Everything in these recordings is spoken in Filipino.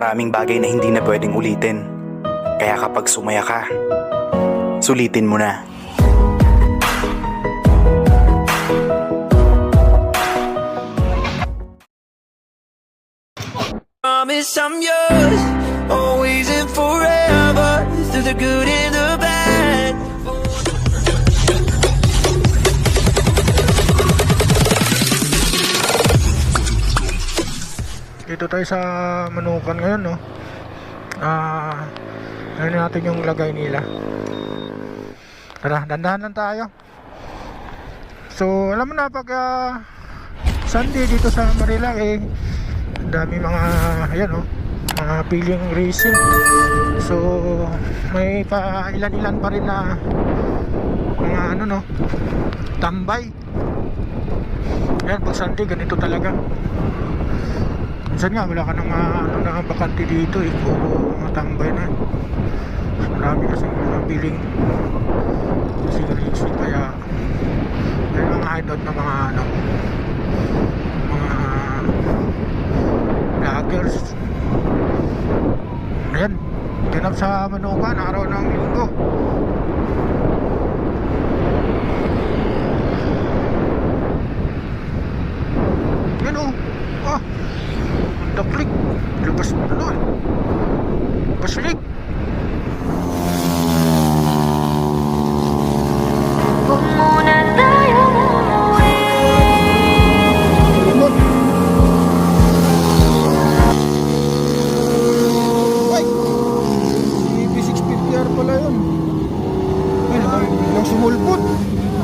Maraming bagay na hindi na pwedeng ulitin. Kaya kapag sumaya ka, sulitin mo na. Promise I'm yours, always and forever, through the good tayo sa manukan ngayon, no? Ah, ano natin yung lagay nila. Tara, dandahan lang tayo. So, alam mo na pag ah, Sunday dito sa Manila eh dami mga ayan oh, mga piling racing. So, may pa ilan-ilan pa rin na mga ano no, tambay. Ayan, pag Sunday ganito talaga. Minsan nga wala ka nang ano na bakante dito eh. Puro mga tambay na. Marami kasi mga piling sigarilyo kaya may mga hideout na mga ano mga vloggers. Ayan, ganap sa Manukan, araw ng linggo. pulput.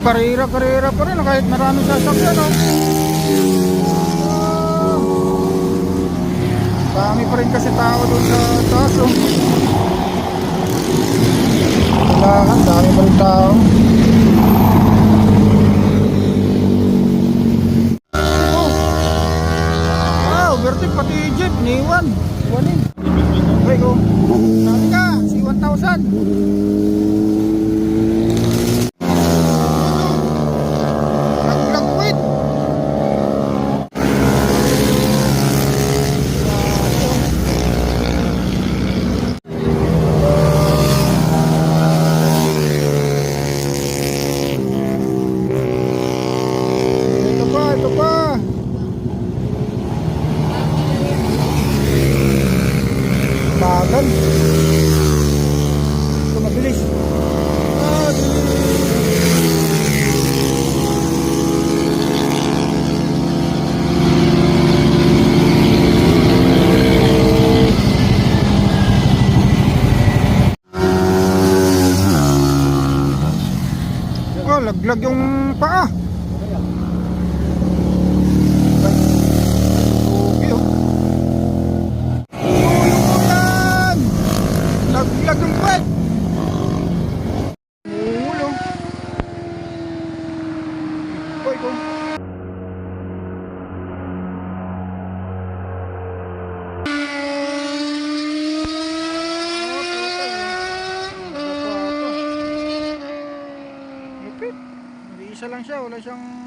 Karera, karera pa rin kahit maraming sasakyan, no? Ah, dami pa rin kasi tao doon sa taas, oh. Kailangan, dami pa rin tao. Oh. Ah, overtake pati jeep, niwan. Iwanin. Ay, oh. Sabi ka, si 1,000. Naglangwit. Ito pa, ito pa. Bagal. Ito mabilis. Ah, bilis. Oh, laglag yung paa. Isa lang siya, wala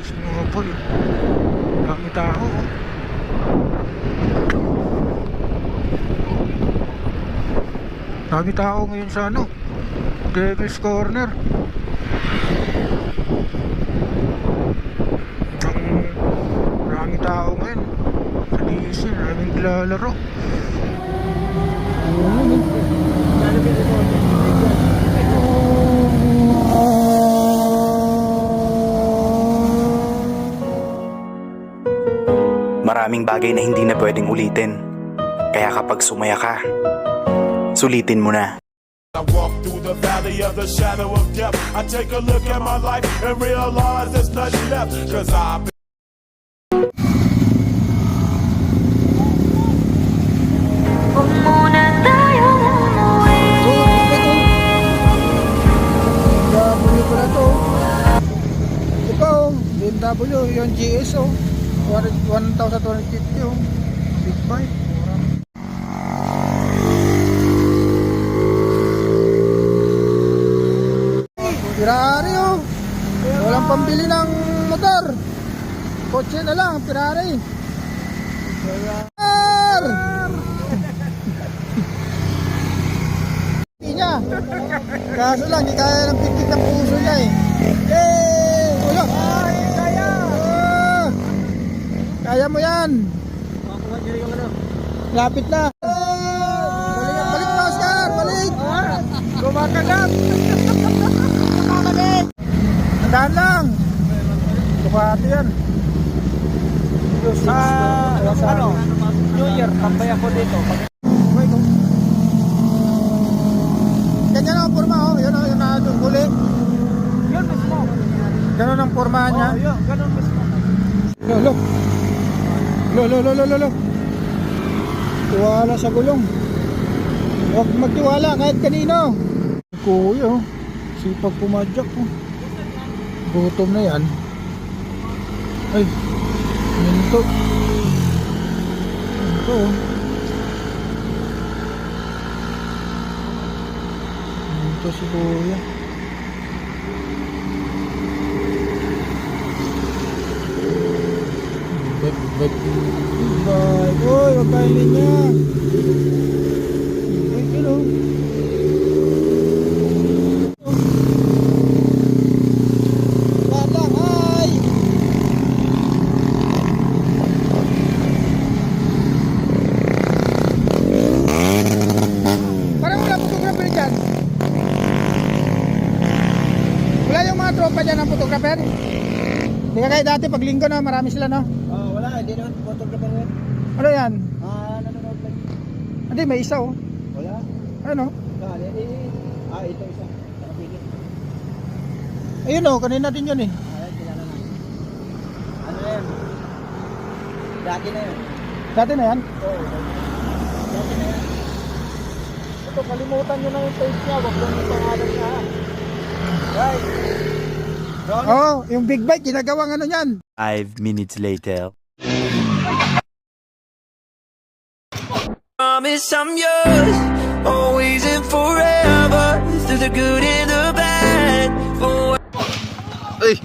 racing racing mga boy. Dami tao. Dami tao ngayon sa ano? Devil's Corner. Ang marami tao ngayon. Sa DC, maraming naglalaro. Maraming bagay na hindi na pwedeng ulitin. Kaya kapag sumaya ka, sulitin mo na. I walk through the valley of the shadow of death. I take a look at my life and realize there's nothing left. Cause I've been BMW, yung GS oh. 1,250 oh. Big bike. Ferrari oh. Walang pambili ng motor. Kotse na lang, Ferrari. Ferrari! Hindi niya. Kaso lang, di kaya ng pikit ng puso niya eh. Yay! Ulo! Ay, kaya! Ah! Kaya mo yan! Makuha niyo yung ano? Lapit na! Balik, balik mo, Oscar! Balik! Kumakagat! Kumakagat! Tandaan lang! Ducati yan. Sa, ano? New Year, tambay ako dito. Ganyan ang forma oh. Yun oh, yun na doon huli. Yun mismo. Ganun ang forma niya. Oh, yun, ganun mismo. Lo, lo. Lo, lo, lo, lo, lo, lo. Tiwala sa gulong. Huwag magtiwala kahit kanino. Kuya oh. Sipag pumadyak oh. Gutom na yan. Ay. Minto. Minto oh. Ito si Kuya. Bet. Bye. Uy, wag kayo linya. Ay, hello. Wala, yung mga tropa dyan ng photographer? Hindi ka kayo dati pag linggo na marami sila no? Ah, wala, hindi naman photographer yun. Ano yan? Ah, nanonood lang. Hindi, may isa oh. Wala. Ano? Dali, eh, ah, ito isa. Nakapili. Ayun oh, kanina din yun eh. Ah, yan, kilala na. Ano na yan? Dati na yun. Dati na yan? Oo. Dati na yan. Ito, kalimutan nyo na yung page niya. Wag lang yung pangalan niya. Right. Oh, yung big bike, ginagawang ano yan. Five minutes later. Promise I'm yours, always and forever. Through the good and the bad. Ay,